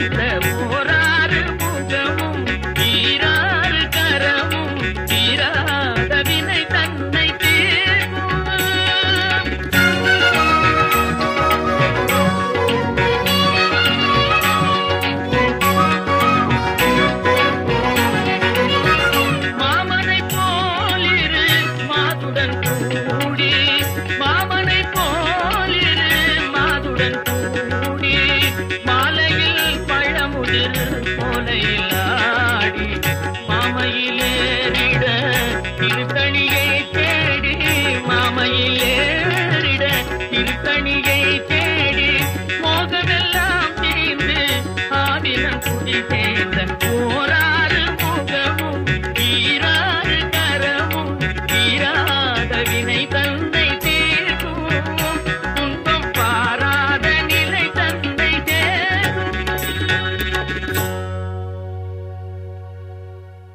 வந்த போராறு பூஜமும் தீராறு கரமும் தீராத வினை தன்னை மாமனை போலிரு மாதுடன் மாதுடன் கூடி. மா மாலையில் ஆடி மாமையிலேறிட திருத்தணியை தேடி மாமையிலேறிட திருத்தணியை தேடி மோகமெல்லாம் தெரிந்து ஆவினம் குடி சேர்ந்த போராறு முகமும் தீராறு கரமும் தீராத வினை தந்த